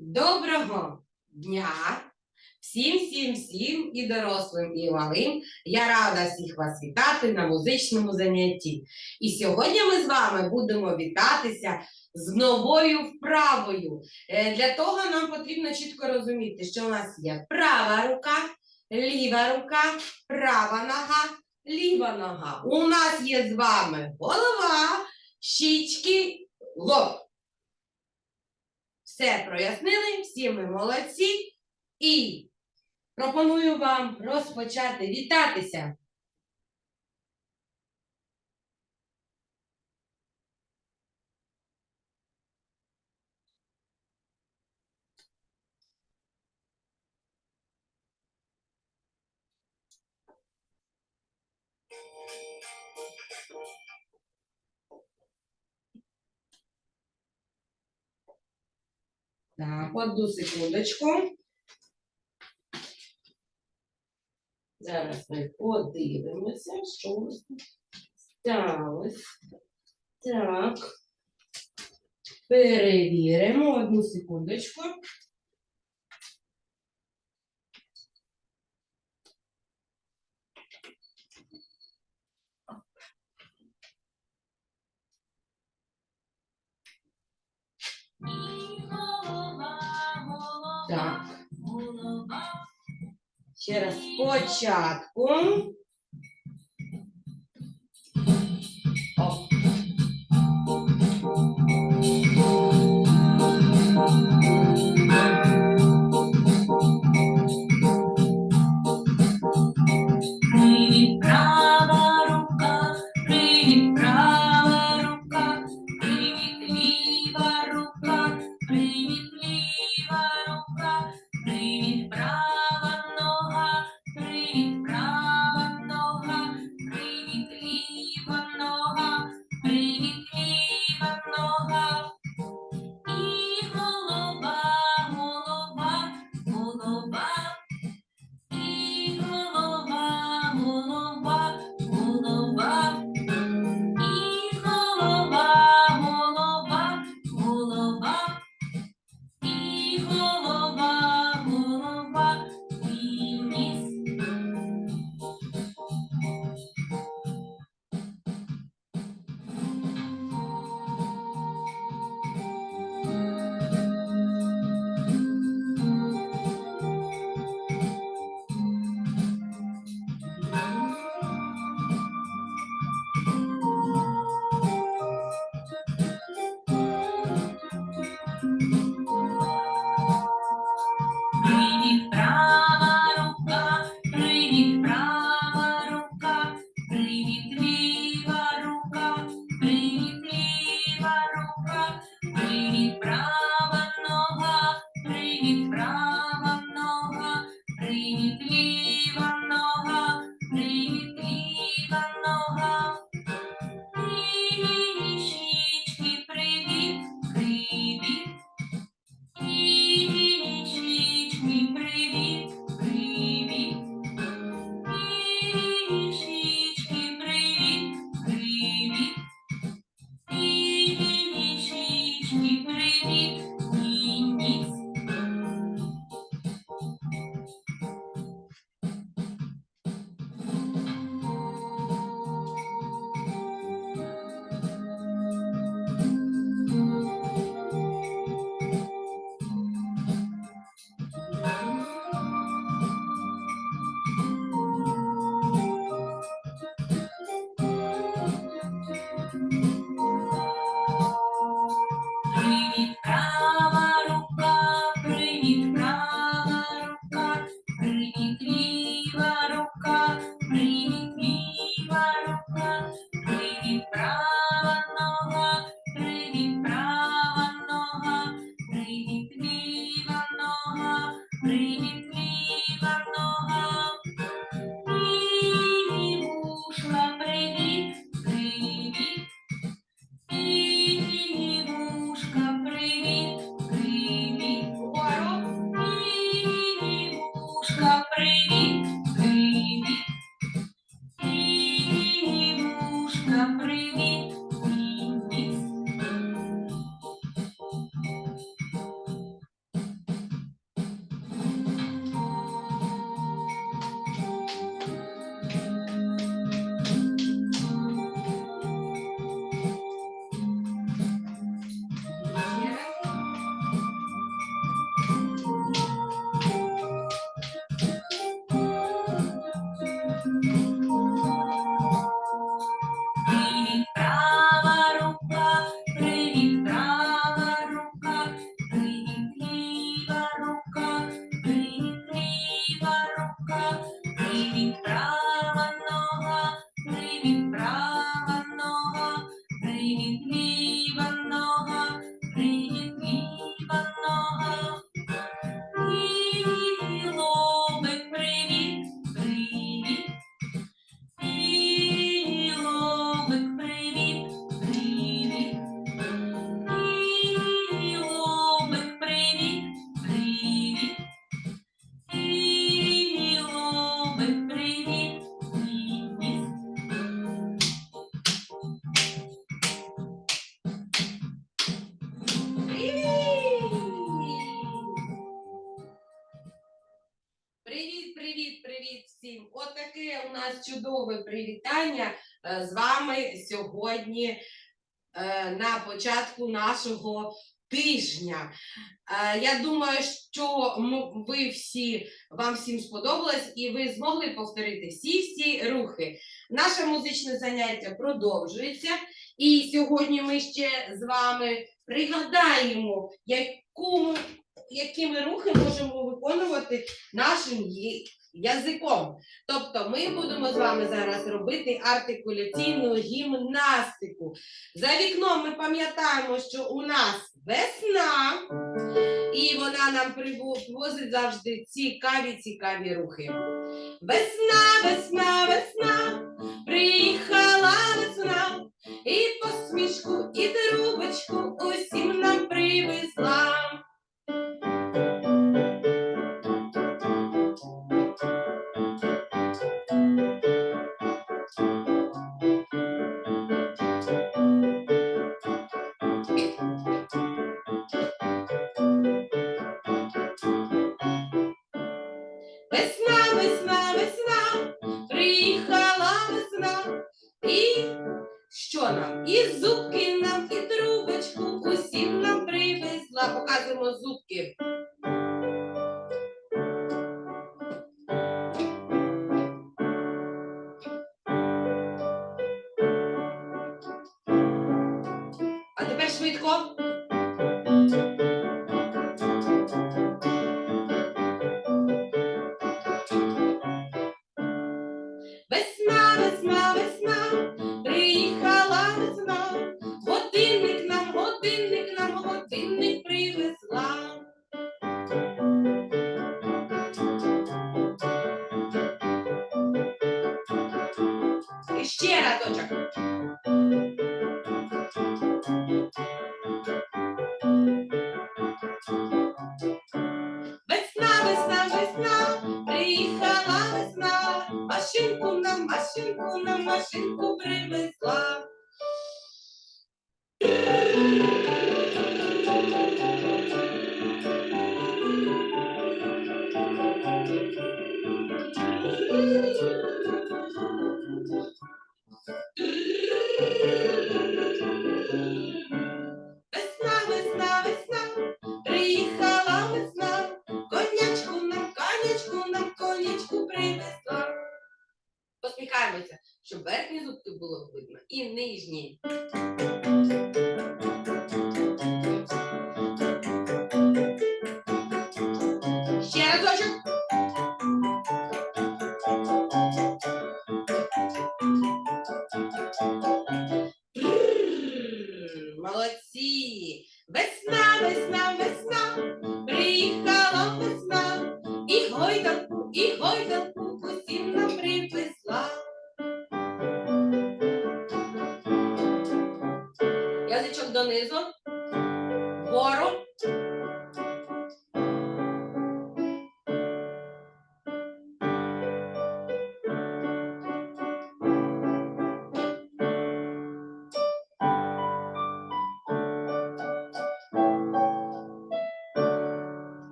Доброго дня всім, всім, всім і дорослим, і малим. Я рада всіх вас вітати на музичному занятті. І сьогодні ми з вами будемо вітатися з новою вправою. Е, Для того нам потрібно чітко розуміти, що у нас є права рука, ліва рука, права нога, ліва нога. У нас є з вами голова, щічки, лоб. Все прояснили, всі ми молодці. І пропоную вам розпочати вітатися. Так, одну секундочку. Зараз ми подивимося, що у сталося. Так. Перевіримо одну секундочку. Так. Ще раз спочатку. Привіт. Нас чудове привітання е, з вами сьогодні е, на початку нашого тижня. Е, Я думаю, що ви всі вам всім сподобалось, і ви змогли повторити всі всі рухи. Наше музичне заняття продовжується, і сьогодні ми ще з вами пригадаємо, яку, які ми рухи можемо виконувати нашим язиком. Тобто ми будемо з вами зараз робити артикуляційну гімнастику. За вікном ми пам'ятаємо, що у нас весна, і вона нам привозить завжди цікаві, цікаві рухи. Весна, весна, весна, приїхала весна, і посмішку, і трубочку усім нам привезла. Весна, весна, なに?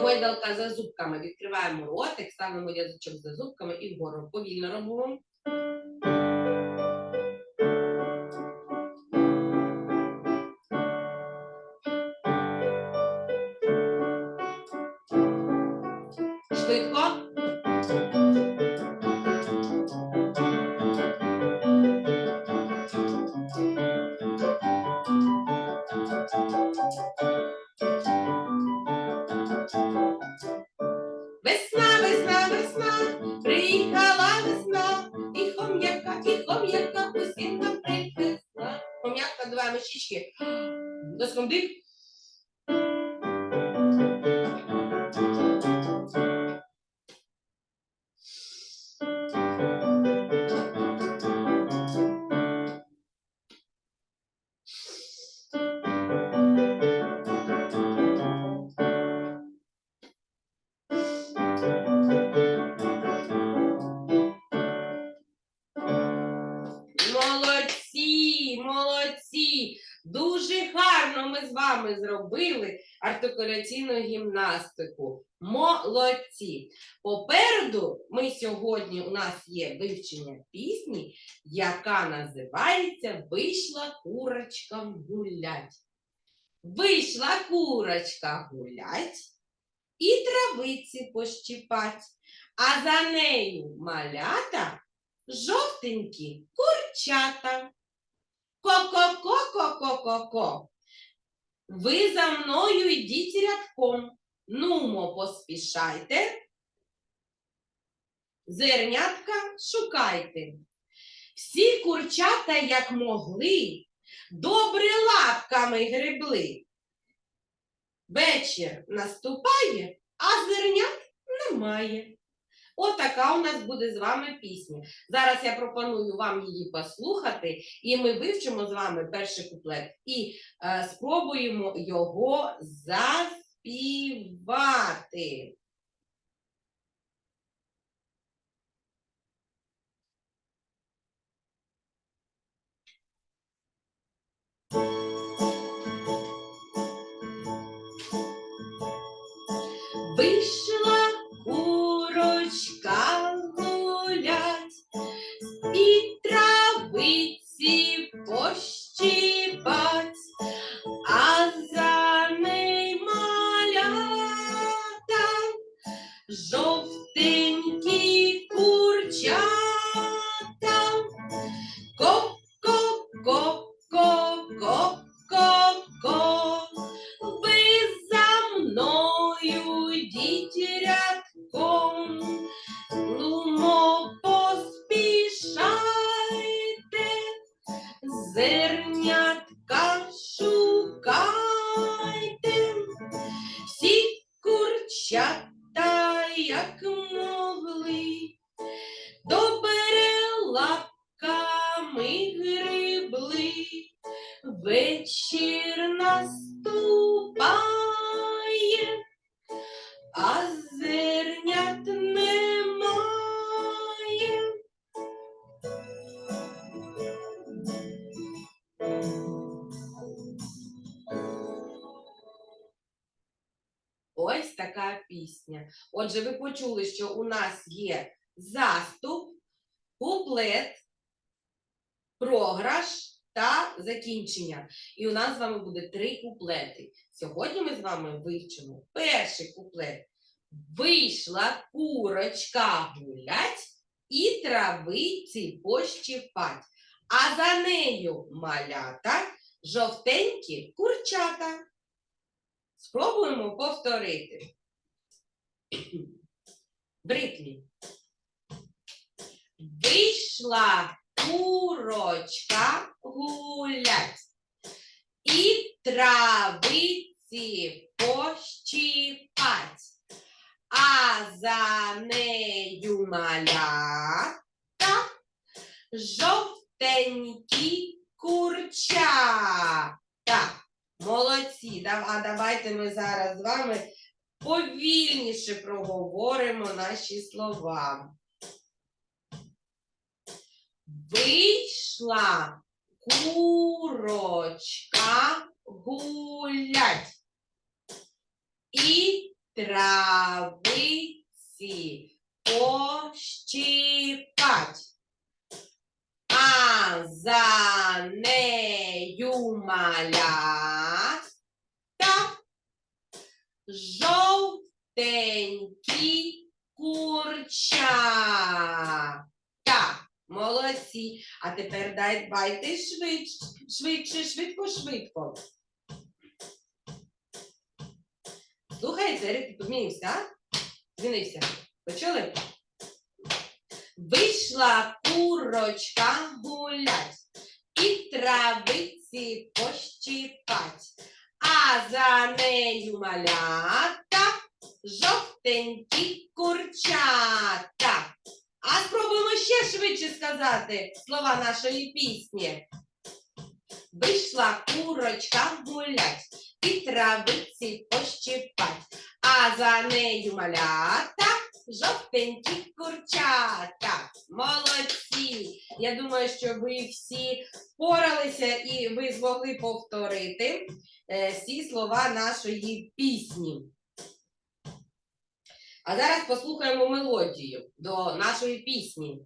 Гойдалка за зубками? Відкриваємо ротик, ставимо язичок за зубками і вгору. Повільно робимо. som ditt. Thank you. Гарно ми з вами зробили артикуляційну гімнастику. Молодці! Попереду ми сьогодні у нас є вивчення пісні, яка називається Вийшла курочка гулять. Вийшла курочка гулять і травиці пощипать, а за нею малята жовтенькі курчата. Ко-ко-ко-ко-ко-ко-ко. Ви за мною йдіть рядком. Нумо, поспішайте. Зернятка шукайте. Всі курчата, як могли, добре лапками гребли. Вечір наступає, а зернят немає. Отака у нас буде з вами пісня. Зараз я пропоную вам її послухати, і ми вивчимо з вами перший куплет і е, спробуємо його заспівати. Вийшла така пісня. Отже, ви почули, що у нас є заступ, куплет, програш та закінчення. І у нас з вами буде три куплети. Сьогодні ми з вами вивчимо перший куплет. Вийшла курочка гулять і травиці пощипать, а за нею малята жовтенькі курчата. Спробуємо повторити. Бритлі. Вийшла курочка гулять і травиці пощипать, а за нею малята жовтенькі курчата. Молодці, а давайте ми зараз з вами повільніше проговоримо наші слова. Вийшла курочка гулять. І травиці пощипать, за нею малята жовтенькі курчата. Молодці. А тепер дай дбайте швидше, швидше, швидко, швидко. Слухайте, Рик, змінився, а? Змінився. Почули? Вийшла курочка гулять і травиці пощипать, а за нею малята жовтенькі курчата. А спробуємо ще швидше сказати слова нашої пісні. Вийшла курочка гулять і травиці пощипать, а за нею малята жовтенькі курчата. Молодці! Я думаю, що ви всі впоралися і ви змогли повторити е, всі слова нашої пісні. А зараз послухаємо мелодію до нашої пісні.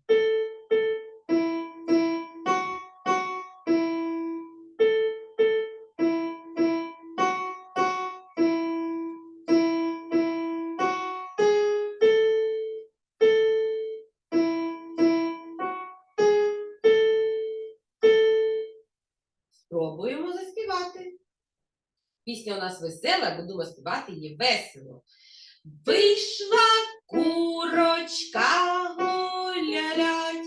Пісня у нас весела, будемо співати її весело. Вийшла курочка гулять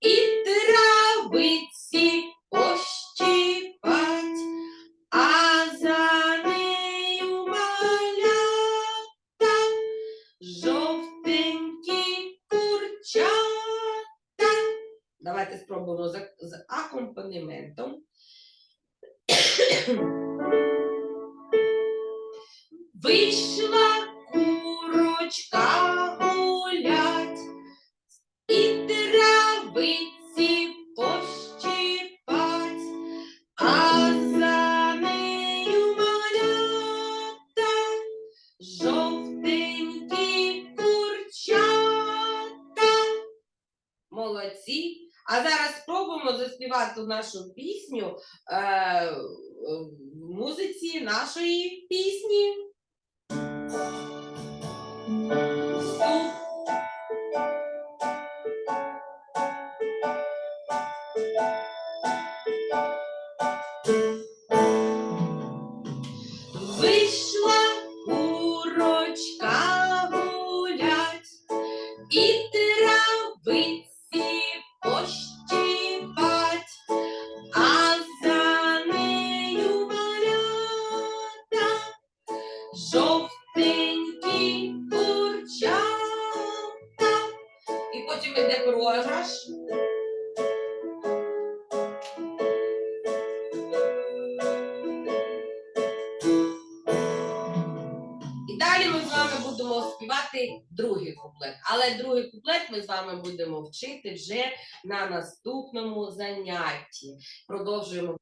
і травиці А зараз спробуємо заспівати нашу пісню е, в музиці нашої пісні. Вчити вже на наступному занятті. Продовжуємо